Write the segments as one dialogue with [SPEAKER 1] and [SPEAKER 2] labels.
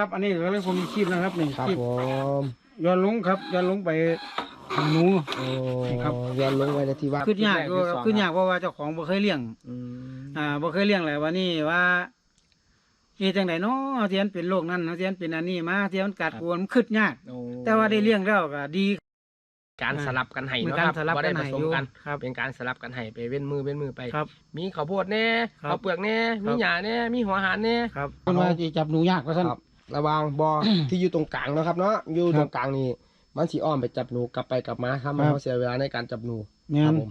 [SPEAKER 1] ครับ อันนี้เราเรียกผมมีคลิปนะครับนี่
[SPEAKER 2] ครับ
[SPEAKER 1] คลิป
[SPEAKER 2] ผม
[SPEAKER 1] ย้อนลงครับย้อนลงไปหาหนู
[SPEAKER 2] โอ้
[SPEAKER 1] ครับ
[SPEAKER 2] เรียนลงไว้ในที่ว่า
[SPEAKER 1] ขึ้นยากอยู่ครับขึ้นยากเพราะว่าเจ้าของบ่เคยเลี้ยง
[SPEAKER 2] อืม
[SPEAKER 1] อ่าบ่เคยเลี้ยงเลยวันนี้ว่าเฮ็ดจังไดเนาะเทียนเป็นโรคนั้นเทียนเป็นอันนี้มาเทียนกัดกวนมันขึ้นยาก
[SPEAKER 2] โอ้
[SPEAKER 1] แต่ว่าได้เลี้ยงแล้วก็ดี
[SPEAKER 2] การสลับกันให้
[SPEAKER 1] มี
[SPEAKER 2] เนาะ
[SPEAKER 1] การ
[SPEAKER 2] ครับ
[SPEAKER 1] สลับ
[SPEAKER 2] บ่
[SPEAKER 1] กั
[SPEAKER 2] ได้
[SPEAKER 1] น
[SPEAKER 2] ผ
[SPEAKER 1] ให้
[SPEAKER 2] สม
[SPEAKER 1] อยู่
[SPEAKER 2] กัน
[SPEAKER 1] ครับ
[SPEAKER 2] เป็นการสลับกันให้ไปเว้นมือเว้นมือไป
[SPEAKER 1] ครับ
[SPEAKER 2] มีข้าวโพดแน่
[SPEAKER 1] ครับ
[SPEAKER 2] ข้าวเปลือกแน่
[SPEAKER 1] ครั
[SPEAKER 2] มี
[SPEAKER 1] บ
[SPEAKER 2] หญ้าแน่ มีหัวหารแน่
[SPEAKER 1] ครับเพิ่นว่าสิจับหนูยากว่าซั่น
[SPEAKER 2] ครับ ระหวางบอ ที่อยู่ตรงกลางเนาะครับ เนาะอยู่
[SPEAKER 1] ครับ
[SPEAKER 2] ตรงกลางนี่มันสีอ้อมไปจับหนูกลับไปกลับมาทำให้
[SPEAKER 1] ครับ
[SPEAKER 2] เขาเสียเวลาในการจับหนู
[SPEAKER 1] แม่
[SPEAKER 2] ครั
[SPEAKER 1] น
[SPEAKER 2] บผม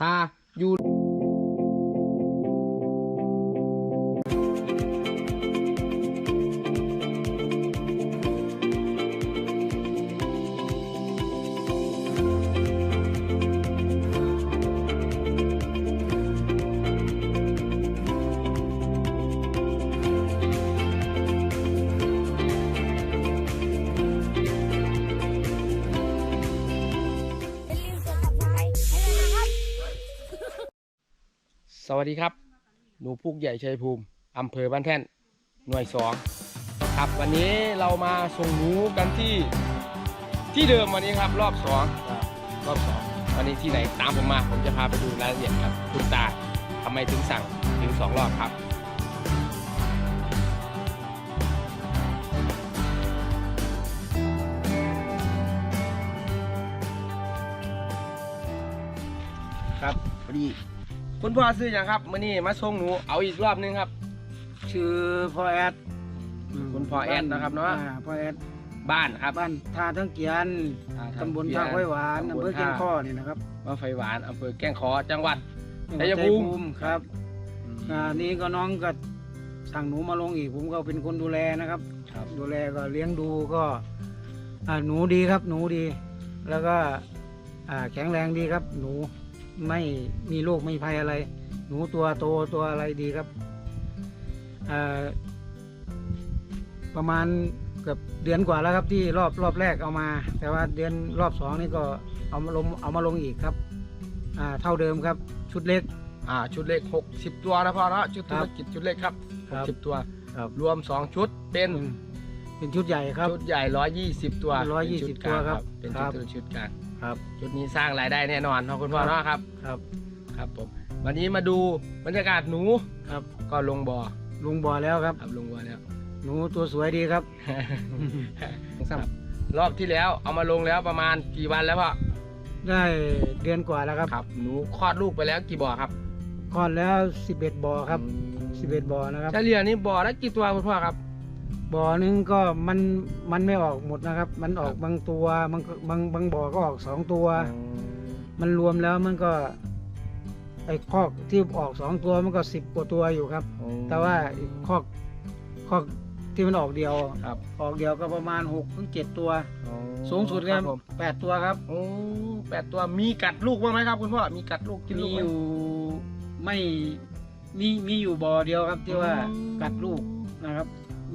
[SPEAKER 2] ถ้าอยู่
[SPEAKER 3] วั
[SPEAKER 2] สดีครับ หนูพุกใหญ่ชัยภูมิอำเภอบ้านแท่น หน่วยสองครับวันนี้เรามาส่งหนูกันที่ที่เดิมวันนี้ครับ รอบสองรอบสองวันนี้ที่ไหนตามผมมา ผมจะพาไปดูรายละเอียดครับคุณตาทำไมถึงสั่งถึงสองรอบครับครับพอดี คุณพ่อซื้ออย่างครับมื่อนี้มาส่งหนูเอาอีกรอบนึงครับ
[SPEAKER 1] ชื่อพ่อแอดม
[SPEAKER 2] คุณพ่อแอดนะครับเนาะ
[SPEAKER 1] อ่พ่อแอด
[SPEAKER 2] บ้านครับ
[SPEAKER 1] บ้านท่าทั้งเกียน
[SPEAKER 2] อ่า
[SPEAKER 1] ตำบลท่าห้วยหวานอำเภอเชียงข้อนี่นะครับ
[SPEAKER 2] บ้านไฟหวานอำเภอแก้งขอจังหวัด
[SPEAKER 1] จังหวัด
[SPEAKER 2] ชัยภูมิ
[SPEAKER 1] ครับอ่านี่ก็น้องก็สั่งหนูมาลงอีกผมก็เป็นคนดูแลนะครับ
[SPEAKER 2] ครับ
[SPEAKER 1] ดูแลก็เลี้ยงดูก็อ่าหนูดีครับ หนูดี แล้วก็อ่าแข็งแรงดีครับ หนู ไม่มีโรคไม่ภัยอะไร หนูตัวโตตัวอะไรดีครับอ่าประมาณเกือบเดือนกว่าแล้วครับที่รอบรอบแรกเอามา แต่ว่าเดือนรอบสองนี่ก็เอามาลงเอามาลงอีกครับอ่าเท่าเดิมครับ ชุดเล็ก
[SPEAKER 2] อ่าชุดเล็ก60 ตัวนะพ่อเนาะชุด
[SPEAKER 1] ค
[SPEAKER 2] ธุ
[SPEAKER 1] รั
[SPEAKER 2] ร
[SPEAKER 1] บ
[SPEAKER 2] กิจชุดเล็กครับ
[SPEAKER 1] ครับ
[SPEAKER 2] 60ตัว
[SPEAKER 1] ครับ
[SPEAKER 2] รวม 2 ชุดเป็น
[SPEAKER 1] อืมเป็นชุดใหญ่ครับ
[SPEAKER 2] ชุดใหญ่ 120 ตัว
[SPEAKER 1] 120
[SPEAKER 2] เป็นชุดกลาง
[SPEAKER 1] ตัวครับ
[SPEAKER 2] เป็น
[SPEAKER 1] ครั
[SPEAKER 2] ชุด
[SPEAKER 1] บ
[SPEAKER 2] ชุดกลาง
[SPEAKER 1] ครับ
[SPEAKER 2] ชุดนี้สร้างรายได้แน่นอนเนาะคุณพ่อ
[SPEAKER 1] ครับ
[SPEAKER 2] เนาะครับ
[SPEAKER 1] ครับ
[SPEAKER 2] ครับผม วันนี้มาดูบรรยากาศหนู
[SPEAKER 1] ครับ
[SPEAKER 2] ก็ลงบ่อ
[SPEAKER 1] ลุงบ่อแล้วครับ
[SPEAKER 2] ครับลงบ่อแล้ว
[SPEAKER 1] หนูตัวสวยดีครับ
[SPEAKER 2] ครับ รอบที่แล้วเอามาลงแล้วประมาณกี่วันแล้วพ่อ
[SPEAKER 1] ได้เดือนกว่าแล้วครับ
[SPEAKER 2] ครับ หนูคลอดลูกไปแล้วกี่บ่อครับ
[SPEAKER 1] คลอดแล้วสิบเอ็ดบ่อครับสิบเอ็ดบ่อนะครับ
[SPEAKER 2] เฉลี่ยนี่บ่อละกี่ตัวคุณพ่อครับ
[SPEAKER 1] บ่อหนึงก็มันมันไม่ออกหมดนะครับ มันออกบางตัวบางบางบางบ่อก็ออกสองตัว มันรวมแล้วมันก็ไอ้คอกที่ออกสองตัวมันก็สิบกว่าตัวอยู่ครับ แต่ว่าอีกคอกคอกที่มันออกเดียว
[SPEAKER 2] ครับ
[SPEAKER 1] ออกเดียวก็ประมาณหกถึงเจ็ดตัว สูงสุด
[SPEAKER 2] ค
[SPEAKER 1] ก็
[SPEAKER 2] รับผม
[SPEAKER 1] แปดตัวครับ
[SPEAKER 2] โอ้แปดตัวมีกัดลูกบ้างไหมครับคุณพ่อมีกัดลูกกิน
[SPEAKER 1] มี
[SPEAKER 2] ลูกไห
[SPEAKER 1] อยู่ไม่มีมีอยู่บ่อเดียวครับที่ว่า
[SPEAKER 2] อืม
[SPEAKER 1] กัดลูกนะครับ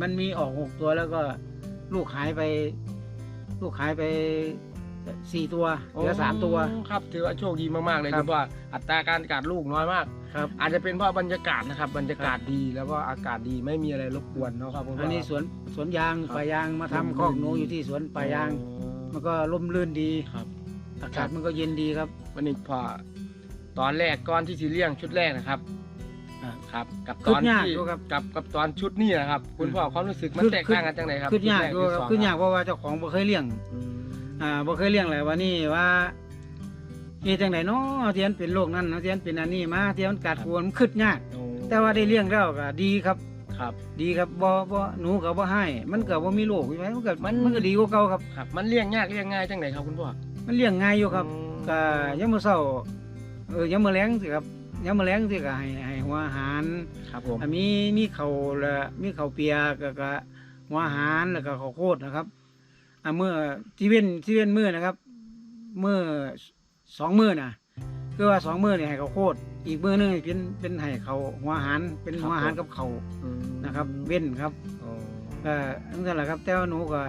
[SPEAKER 1] มันมีออกหกตัวแล้วก็ลูกหายไป ลูกหายไปสี่ตัวเหลือสามตัว
[SPEAKER 2] ครับถือว่าโชคดีมากๆเลย
[SPEAKER 1] ครับ
[SPEAKER 2] คุณพ่ออัตราการกัดลูกน้อยมาก
[SPEAKER 1] ครับ
[SPEAKER 2] อาจจะเป็นเพราะบรรยากาศนะครับ บรรยากาศดีแล้วก็อากาศดีไม่มีอะไรรบกวนเนาะครับคุณพ่อ
[SPEAKER 1] อันนี้สวนสวนยาง
[SPEAKER 2] ครับ
[SPEAKER 1] ป่ายางมาทำ
[SPEAKER 2] ร่มรื่น
[SPEAKER 1] คอกหนูอยู่ที่สวนป่ายาง มันก็ร่มรื่นดี
[SPEAKER 2] ครับ
[SPEAKER 1] อากาศมันก็เย็นดีครับ
[SPEAKER 2] วันนี้พอตอนแรกก่อนที่สิเลี้ยงชุดแรกนะครับ
[SPEAKER 1] อ่า
[SPEAKER 2] ครับ กับ
[SPEAKER 1] ขึ้
[SPEAKER 2] ตอน
[SPEAKER 1] นยาก
[SPEAKER 2] ที่
[SPEAKER 1] อยู่ครับ
[SPEAKER 2] กับกับตอนชุดนี้นะครับ คุณพ่อความรู้สึกมัน
[SPEAKER 1] ขึ้น
[SPEAKER 2] แตกต่างกันจังไหนครับ
[SPEAKER 1] ขึ้นยาก
[SPEAKER 2] ชุ
[SPEAKER 1] ด้
[SPEAKER 2] ด
[SPEAKER 1] วย
[SPEAKER 2] แร
[SPEAKER 1] ครับ
[SPEAKER 2] ชุดสอง
[SPEAKER 1] ขึ้นยากเพราะว่าเจ้าของบ่เคยเลี้ยง
[SPEAKER 2] อืม
[SPEAKER 1] อ่าบ่เคยเลี้ยงเลยว่านี่ว่าเฮ็ดจังไดเนาะที่มันเป็นโรคนั้นที่มันเป็นอันนี้มาที่มันกัดกวนมันขึ้นยาก
[SPEAKER 2] โอ้
[SPEAKER 1] แต่ว่าได้เลี้ยงแล้วก็ดีครับ
[SPEAKER 2] ครับ
[SPEAKER 1] ดีครับบ่บ่หนูก็บ่ให้ มันก็บ่มีโรคอยู่ไหมมันก็
[SPEAKER 2] มั
[SPEAKER 1] มันนมันก็ดีกว่าเก่าครับ
[SPEAKER 2] ครับ มันเลี้ยงยากเลี้ยงง่ายจังไหนครับคุณพ่อ
[SPEAKER 1] มันเลี้ยงง่ายอยู่ครับ
[SPEAKER 2] อืม
[SPEAKER 1] ก็ยามมื้อเช้าเออยามมื้อแลงสิครับ ยามมื้อแลงสิก็ให้ให้หัวอาหาร
[SPEAKER 2] ครับผม
[SPEAKER 1] อะมีมีข้าวและมีข้าวเปียกแล้วก็หัวอาหารแล้วก็ข้าวโพดนะครับอะมื้อที่เว้นที่เว้นมื้อนะครับมื้อสองมื้อน่ะคือว่าสองมื้อนี่ให้ข้าวโพดอีกมื้อหนึงเป็นเป็นให้ข้าวหัวอาหารเป็นหัวอาหารกับข้าว
[SPEAKER 2] อืม
[SPEAKER 1] นะครับ เว้นครับ
[SPEAKER 2] โอ้
[SPEAKER 1] ก็นั่นแหละครับ แต่ว่าหนูก็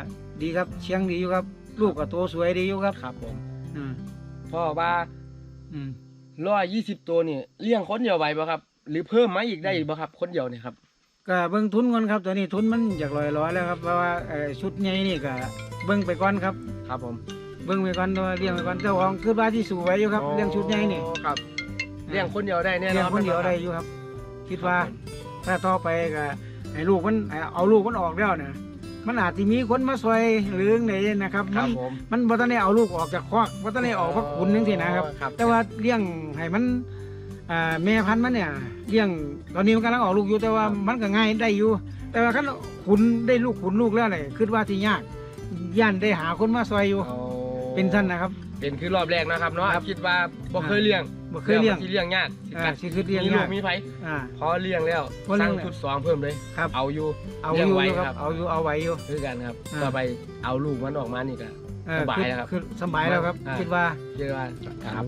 [SPEAKER 1] ดีครับ เชียงดีอยู่ครับ ลูกก็โตสวยดีอยู่ครับ
[SPEAKER 2] ครับผม
[SPEAKER 1] อืม
[SPEAKER 2] พ่อว่า
[SPEAKER 1] อืม
[SPEAKER 2] ร้อยยี่สิบตัวนี่เลี้ยงคนเดียวไหวป่ะครับ หรือเพิ่มไหมอีกได้อีกป่ะครับคนเดียวเนี่ยครับ
[SPEAKER 1] ก็เบิ่งทุนก่อนครับตัวนี้ทุนมันอยากลอยร้อยแล้วครับเพราะว่าเอ่อชุดใหญ่นี่ก็เบิ่งไปก่อนครับ
[SPEAKER 2] ครับผม
[SPEAKER 1] เบิ่งไปก่อนตัวเลี้ยงไปก่อนเจ้าของคือว่าที่สู่ไว้อยู่ครับเรื่องชุดใหญ่นี่
[SPEAKER 2] ครับเลี้ยงคนเดียวได้แน่นอน
[SPEAKER 1] เลี้ยงคนเดียวได้อยู่ครับ คิดว่าถ้าต่อไปก็ให้ลูกมันเอาลูกมันออกแล้วเนี่ย มันอาจจะมีคนมาซอยหรือไหนนะครับ
[SPEAKER 2] ค
[SPEAKER 1] มั
[SPEAKER 2] รับ
[SPEAKER 1] น
[SPEAKER 2] ผม
[SPEAKER 1] มันบ่ทันได้เอาลูกออกจากคอกบ่ทันได้ออกพักขุนนึงสินะครับ
[SPEAKER 2] ครับ
[SPEAKER 1] แต่ว่าเลี้ยงให้มันอ่าแม่พันธุ์มันเนี่ยเลี้ยงตอนนี้มันกำลังออกลูกอยู่แต่ว่ามันก็ง่ายได้อยู่ แต่ว่าคันขุนได้ลูกขุนลูกแล้วเนี่ยคิดว่าที่ยากย่านได้หาคนมาซอยอยู่
[SPEAKER 2] โอ้
[SPEAKER 1] เป็นท่านนะครับ
[SPEAKER 2] เป็นคือรอบแรกนะครับเนาะ
[SPEAKER 1] ครับ
[SPEAKER 2] คิดว่าบ่เคยเลี้ยง
[SPEAKER 1] บ่เคยเลี้ยง
[SPEAKER 2] ที่เลี้ยงยากสิ
[SPEAKER 1] อ่า
[SPEAKER 2] กัด
[SPEAKER 1] สิคือเลี้ยง
[SPEAKER 2] มีลู
[SPEAKER 1] ยากก
[SPEAKER 2] มีไผ
[SPEAKER 1] อ่า
[SPEAKER 2] พอเลี้ยงแล้ว
[SPEAKER 1] พอเลี้
[SPEAKER 2] สั่
[SPEAKER 1] ย
[SPEAKER 2] ง
[SPEAKER 1] ง
[SPEAKER 2] ชุดสองเพิ่มเลย
[SPEAKER 1] ครับ
[SPEAKER 2] เอาอยู่
[SPEAKER 1] เอาอ
[SPEAKER 2] เลี้ยง
[SPEAKER 1] ยู่
[SPEAKER 2] ไว้
[SPEAKER 1] ค
[SPEAKER 2] ครั
[SPEAKER 1] รับบเอาอยู่เอาไว้อยู่
[SPEAKER 2] คือกันครับ
[SPEAKER 1] อ่า
[SPEAKER 2] ต่อไปเอาลูกมันออกมานี่ก็
[SPEAKER 1] เออ
[SPEAKER 2] สบายแล้วครับ
[SPEAKER 1] คือสบายแล้วครับ
[SPEAKER 2] อ่า
[SPEAKER 1] คิดว่า
[SPEAKER 2] เรียกว่าครับ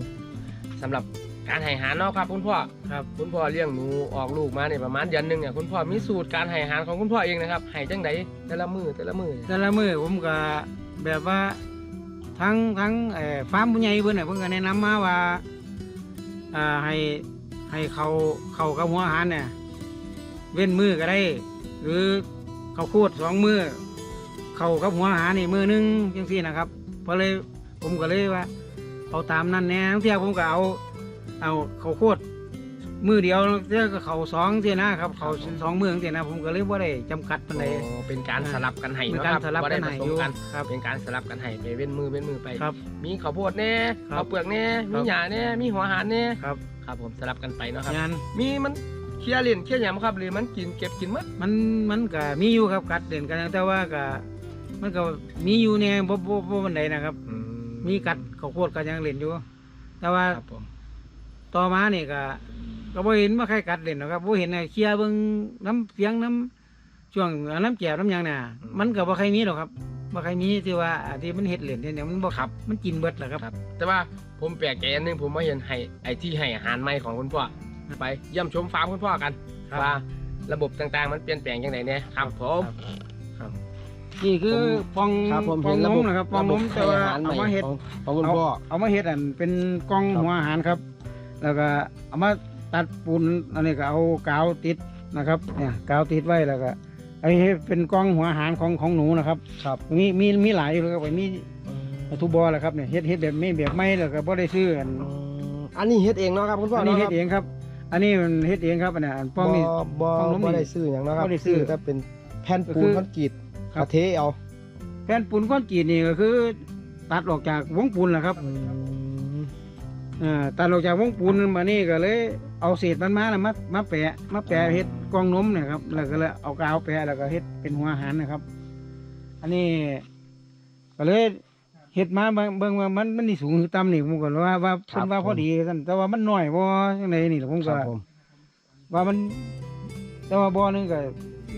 [SPEAKER 2] สำหรับการให้อาหารเนาะครับ คุณพ่อ
[SPEAKER 1] ครับ
[SPEAKER 2] คุณพ่อเลี้ยงหนูออกลูกมาเนี่ยประมาณเดือนหนึงเนี่ยคุณพ่อมีสูตรการให้อาหารของคุณพ่อเองนะครับให้จังไดแต่ละมือแต่ละมือ
[SPEAKER 1] แต่ละมือผมก็แบบว่า ทั้งทั้งฟาร์มผู้ใหญ่เพิ่นน่ะเพื่อนก็แนะนำมาว่าให้ให้เขาเขากับหัวอาหารเนี่ยเว้นมือก็ได้ หรือเขาโคตรสองมือเขากับหัวอาหารนี่มือหนึงยังซี่นะครับเพราะเลยผมก็เลยว่า เอาตามนั้นแน่เที่ผมก็เอา เอาเขาโคตร มือเดียวเที่ยก็เขาสองเที่ยนะครับ เขาสองมือเที่ยนะผมก็เลยว่าได้จำกัดปานใด
[SPEAKER 2] อ๋อเป็นการสลับกันให้
[SPEAKER 1] เป็น
[SPEAKER 2] เนาะ
[SPEAKER 1] การ
[SPEAKER 2] ครับ
[SPEAKER 1] สลับ
[SPEAKER 2] บ่
[SPEAKER 1] กั
[SPEAKER 2] ได้
[SPEAKER 1] น
[SPEAKER 2] ผ
[SPEAKER 1] ให้
[SPEAKER 2] ส
[SPEAKER 1] อ
[SPEAKER 2] ม
[SPEAKER 1] ยู่
[SPEAKER 2] กัน
[SPEAKER 1] ครับ
[SPEAKER 2] เป็นการสลับกันให้ไปเว้นมือเว้นมือไป
[SPEAKER 1] ครับ
[SPEAKER 2] มีข้าวโพดแน่
[SPEAKER 1] ครับ
[SPEAKER 2] ข้าวเปลือกแน่
[SPEAKER 1] ครั
[SPEAKER 2] มี
[SPEAKER 1] บ
[SPEAKER 2] หญ้าแน่มีหัวอาหารแน่
[SPEAKER 1] ครับ
[SPEAKER 2] ครับผมสลับกันไปเนาะครับ
[SPEAKER 1] งาน
[SPEAKER 2] มีมันเคลียร์เล่นเคลียร์หยำครับ หรือมันกินเก็บกินหมัด
[SPEAKER 1] มันมันก็มีอยู่ครับกัดเด่นกันแต่ว่าก็มันก็มีอยู่เนี่ยบ่บ่บ่บันไดนะครับ มีกัดข้าวโพดก็ยังเล่นอยู่ แต่ว่า
[SPEAKER 2] ครับผม
[SPEAKER 1] ต่อมานี่ก็ ก็บ่เห็นว่าใครกัดเล่นหรอกครับบ่เห็นไอ้เคลียร์เบิ่งน้ำเสียงน้ำช่วงน้ำแก้วน้ำหยังน่ะมันก็บ่ใครมีหรอกครับบ่ใครมีที่ว่าอ่าที่มันเฮ็ดเล่นเนี่ยมันบ่ขับ มันกินเบิดแหละครับ
[SPEAKER 2] ครับ แต่ว่าผมแปลกใจอันหนึงผมมาเห็นให้ไอ้ที่ให้อาหารใหม่ของคุณพ่อไปเยี่ยมชมฟาร์มคุณพ่อกัน
[SPEAKER 1] ครับ
[SPEAKER 2] ว่าระบบต่างๆ มันเปลี่ยนแปลงยังไงเนี่ยครับผม
[SPEAKER 1] นี่คือปอง
[SPEAKER 2] ครับผม
[SPEAKER 1] ปอง
[SPEAKER 2] เห็น
[SPEAKER 1] น
[SPEAKER 2] ระ
[SPEAKER 1] ม
[SPEAKER 2] บบ
[SPEAKER 1] นะครับปองนมแต่ว่าเอามาเฮ็ด
[SPEAKER 2] ของคุณพ่อ
[SPEAKER 1] เอามาเฮ็ดอันเป็นกล่อง
[SPEAKER 2] ครับ
[SPEAKER 1] หัวอาหารครับ แล้วก็เอามา ตัดปูนอันนี้ก็เอากาวติดนะครับเนี่ยกาวติดไว้แล้วก็ไอ้เฮ็ดเป็นกล่องหัวอาหารของของหนูนะครับ
[SPEAKER 2] ครับ
[SPEAKER 1] มีมีมีหลายอยู่ครับมีทุบบอแหละครับเนี่ยเฮ็ดเฮ็ดแบบไม่แบบไม่แล้วก็บ่ได้ซื้ออัน
[SPEAKER 2] อันนี้เฮ็ดเองเนาะครับคุณพ่อ
[SPEAKER 1] อัน
[SPEAKER 2] อั
[SPEAKER 1] นี้เฮ็ดเองครับ อันนี้มันเฮ็ดเองครับอันเนี้ยอันป้องนี่
[SPEAKER 2] บ่
[SPEAKER 1] ป้องนมนี่
[SPEAKER 2] บ่ได้ซื้ออย่างเนาะครับ
[SPEAKER 1] บ่ได้ซื้อ
[SPEAKER 2] ถ้าเป็นแผ่นปูน
[SPEAKER 1] ก็คือ
[SPEAKER 2] คอนกรีต
[SPEAKER 1] ครับ
[SPEAKER 2] กระเทเอา
[SPEAKER 1] แผ่นปูนก้อนจีนนี่ก็คือ ตัดออกจากวงปูนแหละครับอ่า ตัดออกจากวงปูนมานี่ก็เลย เอาเศษมันมาแล้วมามาแปะมาแปะเฮ็ดกล่องนมเนี่ยครับแล้วก็เลยเอากาวแปะแล้วก็เฮ็ดเป็นหัวอาหารนะครับ อันนี้ก็เลยเฮ็ดมาเบิ่งเบิ่งว่ามันมันนี่สูงหรือต่ำนี่ผมก็ว่าว่า
[SPEAKER 2] ครั
[SPEAKER 1] เพิ่
[SPEAKER 2] บ
[SPEAKER 1] นว่าพอดีซั่นแต่ว่ามันน้อยบ่จังไดนี่ล่ะผม
[SPEAKER 2] ค
[SPEAKER 1] ก็
[SPEAKER 2] รับผม
[SPEAKER 1] ว่ามัน แต่ว่าบ่อหนึงก็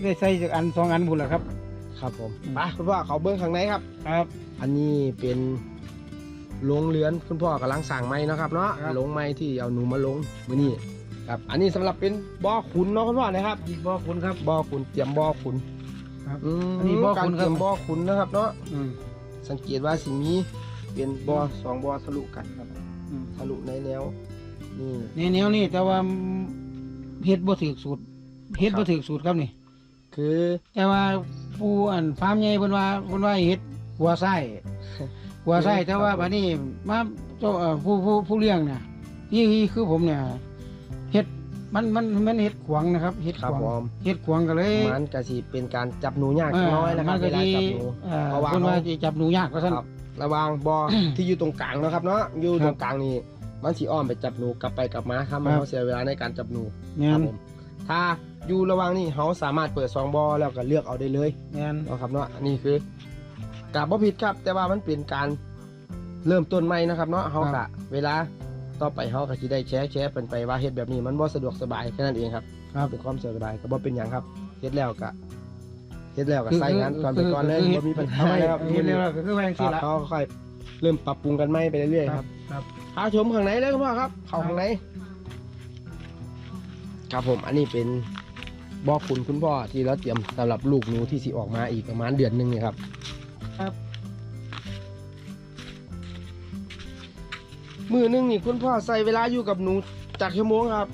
[SPEAKER 1] ได้ใส่จากอันสองอันพุ่นล่ะครับ
[SPEAKER 2] ครับผม
[SPEAKER 1] อืม
[SPEAKER 2] ไปคุณพ่อเขาเบิ้งข้างในครับ
[SPEAKER 1] ครับ
[SPEAKER 2] อันนี้เป็น โรงเรือนคุณพ่อกำลังสั่งไม้เนาะครับเนาะ
[SPEAKER 1] ครับ
[SPEAKER 2] ลงไม้ที่เอาหนูมาลงมื้อนี้ครับ อันนี้สำหรับเป็นบ่อขุนเนาะคุณพ่อนะครับ
[SPEAKER 1] อีกบ่อคุณครับ
[SPEAKER 2] บ่อขุนเตรียมบ่อขุน
[SPEAKER 1] ครับ
[SPEAKER 2] ม
[SPEAKER 1] อันนี้บ่อขุน
[SPEAKER 2] การเตรียม
[SPEAKER 1] ครับ
[SPEAKER 2] บ่อขุนนะครับเนาะ
[SPEAKER 1] อืม
[SPEAKER 2] สังเกตว่าสิมีเป็นบ่อสองบ่อทะลุกันครับ
[SPEAKER 1] อืม
[SPEAKER 2] ทะลุในแนวนี่
[SPEAKER 1] ในแนวนี้แต่ว่าเฮ็ดบ่ถูกสูตรเฮ็ด
[SPEAKER 2] ครั
[SPEAKER 1] บ่
[SPEAKER 2] บ
[SPEAKER 1] ถูกสูตรครับนี่
[SPEAKER 2] คือ
[SPEAKER 1] แต่ว่าผู้อันฟาร์มใหญ่เพิ่นว่าเพิ่นว่าเฮ็ดหัวไส้ หัวไส้แต่ว่าบัดนี้มาเจ้าเอ่อผู้ผู้ผู้เลี้ยงเนี่ยที่ที่คือผมเนี่ยเฮ็ดมันมันมันเฮ็ดขวางนะครับเฮ็ด
[SPEAKER 2] ครับ
[SPEAKER 1] ขวาง
[SPEAKER 2] ผม
[SPEAKER 1] เฮ็ดขวางก็เลย
[SPEAKER 2] มันก็สิเป็นการจับหนูยาก
[SPEAKER 1] เอ่อ
[SPEAKER 2] น้อยนะครับ
[SPEAKER 1] มั
[SPEAKER 2] เว
[SPEAKER 1] ก็
[SPEAKER 2] ลา
[SPEAKER 1] สิ
[SPEAKER 2] จับหนู
[SPEAKER 1] เอ่อ
[SPEAKER 2] เพราะว่า
[SPEAKER 1] เพิ่นว่า
[SPEAKER 2] เขา
[SPEAKER 1] สิจับหนูยากว่าซั่น
[SPEAKER 2] ครับระหวางบอ ที่อยู่ตรงกลางเนาะครับเนาะอยู่
[SPEAKER 1] ครับ
[SPEAKER 2] ตรงกลางนี่มันสีอ้อมไปจับหนูกลับไปกลับมาครับมัน
[SPEAKER 1] ครับ
[SPEAKER 2] เขาเสียเวลาในการจับหนู
[SPEAKER 1] แม่
[SPEAKER 2] ครับ
[SPEAKER 1] น
[SPEAKER 2] ผมถ้าอยู่ระหว่างนี้เขาสามารถเปิดซองบอแล้วก็เลือกเอาได้เลย
[SPEAKER 1] แม่น
[SPEAKER 2] เนาะครับเนาะอันนี้คือ กับบ่ผิดครับ แต่ว่ามันเป็นการเริ่มต้นใหม่นะครับ เนาะเขากะเวลาต่อไปเขาก็สิได้แชร์แชร์เป็นไปว่าเฮ็ดแบบนี้มันบ่สะดวกสบายแค่นั้นเองครับ
[SPEAKER 1] ครับ
[SPEAKER 2] เป็นความสะดวกสบายก็บ่เป็นหยังครับเฮ็ดแล้วก็เฮ็ดแล้วก็ใส่งานก่อนไปก่อนเลย
[SPEAKER 1] คื
[SPEAKER 2] บ่มีปัญหาอะไรครับ
[SPEAKER 1] เฮ็ดแล้วก็คือว่าจัง
[SPEAKER 2] ครั
[SPEAKER 1] ซี่
[SPEAKER 2] บ
[SPEAKER 1] ล่ะ
[SPEAKER 2] เขาค่อยเริ่มปรับปรุงกันใหม่ไปเรื่อยๆครับ
[SPEAKER 1] ครับ
[SPEAKER 2] พาชมข้างในเลยครับพ่อครับ เข้าข้างในครับผมอันนี้เป็นบ่อคุณคุณพ่อที่เราเตรียมสำหรับลูกหนูที่สิออกมาอีกประมาณเดือนหนึงเนี่ยครับ
[SPEAKER 1] ครับ
[SPEAKER 2] มือหนึงนี่คุณพ่อใส่เวลาอยู่กับหนูจากชั่วโมงครับ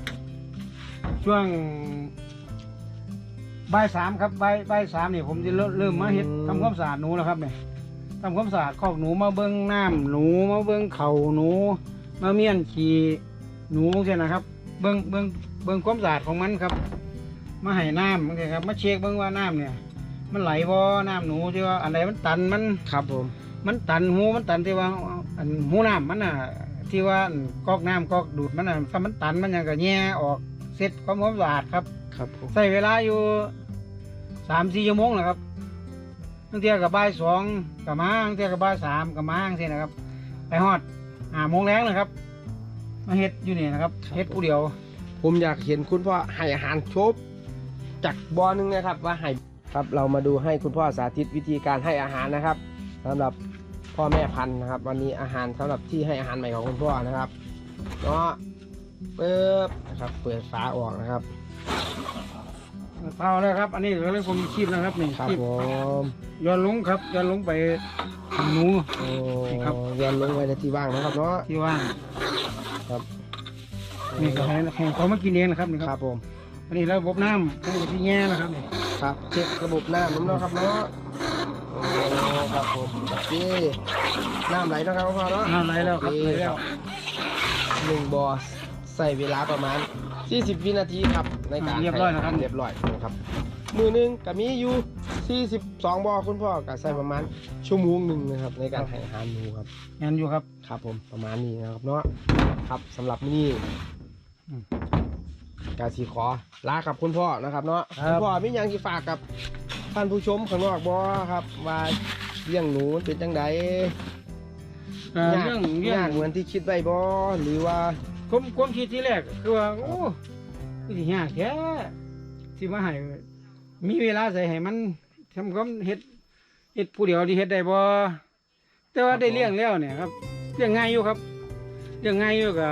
[SPEAKER 1] ช่วงบ่ายสามครับบ่ายบ่ายสามนี่ผมจะเริ่มเริ่มมาเฮ็ด
[SPEAKER 2] อืม
[SPEAKER 1] ทำความสะอาดหนูแล้วครับเนี่ยทำความสะอาดคอกหนูมาเบิ้งน้ำหนูมาเบิ้งเข่าหนู มาเมียนขี่หนูใช่นะครับ เบิ้งเบิ้งเบิ้งความสะอาดของมันครับ มาให้น้ำใช่ครับมาเช็คเบิ้งว่าน้ำเนี่ย มันไหลบ่น้ำหนูที่ว่าอันไหนมันตันมัน
[SPEAKER 2] ครับผม
[SPEAKER 1] มันตันหูมันตันที่ว่าอันหูน้ำมันน่ะที่ว่าอันก๊อกน้ำก๊อกดูดมันน่ะถ้ามันตันมันยังก็แย่ออกเสร็จความความสะอาดครับ
[SPEAKER 2] ครับผม
[SPEAKER 1] ใช้เวลาอยู่สามสี่ชั่วโมงนะครับบางเทียกับบ่ายสองกับมาบางเทียกับบ่ายสามกับมาจังซี่นะครับ ไปฮอดห้าโมงแรงนะครับ มาเฮ็ดอยู่นี่นะครับเฮ็ดผู้เดียว
[SPEAKER 2] ผมอยากเห็นคุณพ่อให้อาหารชบจากบ่อหนึงนะครับว่าให้ ครับเรามาดูให้คุณพ่อสาธิตวิธีการให้อาหารนะครับสำหรับพ่อแม่พันธุ์นะครับ วันนี้อาหารสำหรับที่ให้อาหารใหม่ของคุณพ่อนะครับเนาะเปิดนะครับเปิดฝาออกนะครับ
[SPEAKER 1] เท่าแล้วครับ อันนี้ก็เลยผมคีบนะครับนี่
[SPEAKER 2] ครับ
[SPEAKER 1] คีบ
[SPEAKER 2] ผม
[SPEAKER 1] ย้อนลงครับย้อนลงไปทางหนู
[SPEAKER 2] โอ้
[SPEAKER 1] ครับ
[SPEAKER 2] เรียนลงไว้ในที่ว่างนะครับเนาะ
[SPEAKER 1] ที่ว่าง
[SPEAKER 2] ครับ
[SPEAKER 1] นี่ก็ให้ให้เขามากินเองนะครับนี่
[SPEAKER 2] ค
[SPEAKER 1] ค
[SPEAKER 2] รั
[SPEAKER 1] รั
[SPEAKER 2] บบผม
[SPEAKER 1] อันนี้ระบบน้ำผมก็ที่แง่นะครับนี่
[SPEAKER 2] ครับเช็คระบบน้ำน้ำเนาะครับเนาะโอ้ครับผมโอเคน้ำไหลเนาะครับพ่อเนาะ
[SPEAKER 1] น้ำไหลแล้วครับ
[SPEAKER 2] โอ
[SPEAKER 1] ไหล
[SPEAKER 2] เแล้
[SPEAKER 1] ว
[SPEAKER 2] หนึ่งบอใส่เวลาประมาณ 40 วินาทีครับในการ
[SPEAKER 1] เรียบร้อยนะครับ
[SPEAKER 2] เรียบร้อยครับมือหนึงก็มีอยู่ 42 บอคุณพ่อก็ใส่ประมาณชั่วโมงหนึ่งนะครับ ในการให้อาหารหนูครับ
[SPEAKER 1] งานอยู่ครับ
[SPEAKER 2] ครับผมประมาณนี้นะครับเนาะครับสำหรับมื้อนี้
[SPEAKER 1] อืม
[SPEAKER 2] กาสีขอลากับคุณพ่อนะครับเนาะ
[SPEAKER 1] ครับ
[SPEAKER 2] คุณพ่อมีหยังที่ฝากกับท่านผู้ชมข้างนอกบอครับ ว่าเลี้ยงหนูเป็นจังได
[SPEAKER 1] เอ่อยา
[SPEAKER 2] ก
[SPEAKER 1] เรื่องเรื่อง
[SPEAKER 2] ยากเหมือนที่คิดไว้บอหรือว่า
[SPEAKER 1] ความความคิดที่แรกคือว่าโอ้คือสิยากแค่ที่มาให้มีเวลาใส่ให้มันทำความเฮ็ดเฮ็ดผู้เดียวที่เฮ็ดได้บ่แต่ว่าได้เลี้ยงแล้วเนี่ยครับเลี้ยงง่ายอยู่ครับเลี้ยงง่ายอยู่ก็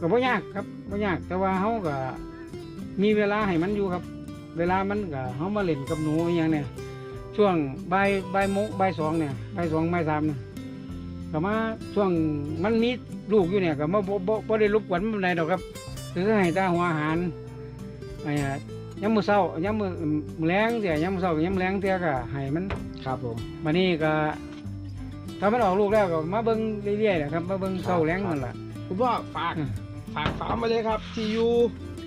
[SPEAKER 1] ก็บ่ยากครับบ่ยากแต่ว่าเฮาก็มีเวลาให้มันอยู่ครับ เวลามันก็เฮามาเล่นกับหนูอหย่างเนี่ยช่วงบ่ายบ่ายโมงบ่ายสองเนี่ยบ่ายสองบ่ายสามเนี่ยก็มาช่วงมันมีลูกอยู่เนี่ยก็มาบ่บ่บ่ได้รบกวนมันใดดอกครับคือให้ตาหัวอาหารไอ้อะยามมื้อเช้ายามมื้อมื้อแลงเสียยามมื้อเช้ากับยามมื้อแลงเสียก็ให้มัน
[SPEAKER 2] ครับผม
[SPEAKER 1] บัดนี้ก็ถ้ามันออกลูกแล้วก็มาเบิ่งเรื่อยๆนะครับมาเบิ่งเช้าแลงนั่นล่ะ
[SPEAKER 2] คุณพ่อฝาก
[SPEAKER 1] อืม
[SPEAKER 2] ฝากฟาร์มมาเลยครับ ที่อยู่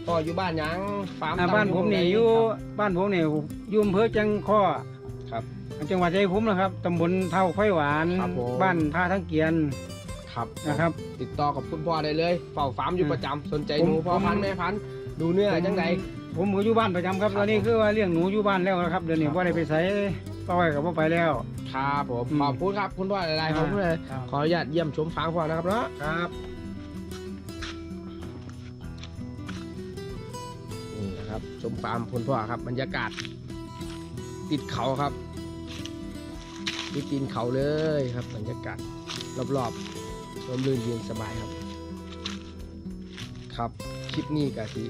[SPEAKER 2] พ่ออยู่บ้านหยังฟาร์ม
[SPEAKER 1] อ่า
[SPEAKER 2] ตำ
[SPEAKER 1] บ้านผมนี่อยู่บ้านผมนี่อยู่อำเภอจังข้อ
[SPEAKER 2] ครับ
[SPEAKER 1] จังหวัดชัยภูมินะครับตำบลเท่าไฟหวาน
[SPEAKER 2] ครับผม
[SPEAKER 1] บ้านท่าทั้งเกียน
[SPEAKER 2] ครับ
[SPEAKER 1] นะครับ
[SPEAKER 2] ติดต่อกับคุณพ่อได้เลยเฝ้าฟาร์มอยู่
[SPEAKER 1] อืม
[SPEAKER 2] ประจำสนใจ
[SPEAKER 1] ผม
[SPEAKER 2] หนูพ่อ
[SPEAKER 1] ผม
[SPEAKER 2] พันธุ์แม่พันธุ์ดูเนื้อจังได
[SPEAKER 1] ผมก็อยู่บ้านประจำครับ
[SPEAKER 2] ครับ
[SPEAKER 1] ตอนนี้คือว่าเลี้ยงหนูอยู่บ้านแล้วนะครับ เดี๋ยวนี้
[SPEAKER 2] ครับ
[SPEAKER 1] ว่าได้ไปใส่ต่อยกับว่าไปแล้ว
[SPEAKER 2] ครับผม
[SPEAKER 1] อืม
[SPEAKER 2] ขอบคุณครับคุณพ่อหลายๆขอบคุณเลย
[SPEAKER 1] ครับ
[SPEAKER 2] ขออนุญาตเยี่ยมชมฟาร์มพ่อนะครับเนาะ
[SPEAKER 1] ครับ
[SPEAKER 2] ครับ ชมฟาร์มคุณพ่อครับ บรรยากาศ ติดเขาครับติดตีนเขาเลยครับ บรรยากาศรอบๆร่มรื่นเย็นสบายครับ ครับคลิปนี้ก็สิ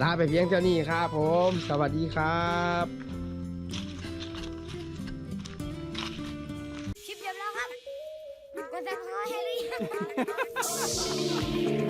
[SPEAKER 2] ลาไปเพียงเท่านี้ครับ ผม สวัสดีครับ
[SPEAKER 3] คลิปจบแล้วครับกดซับสไครต์ให้หรือยัง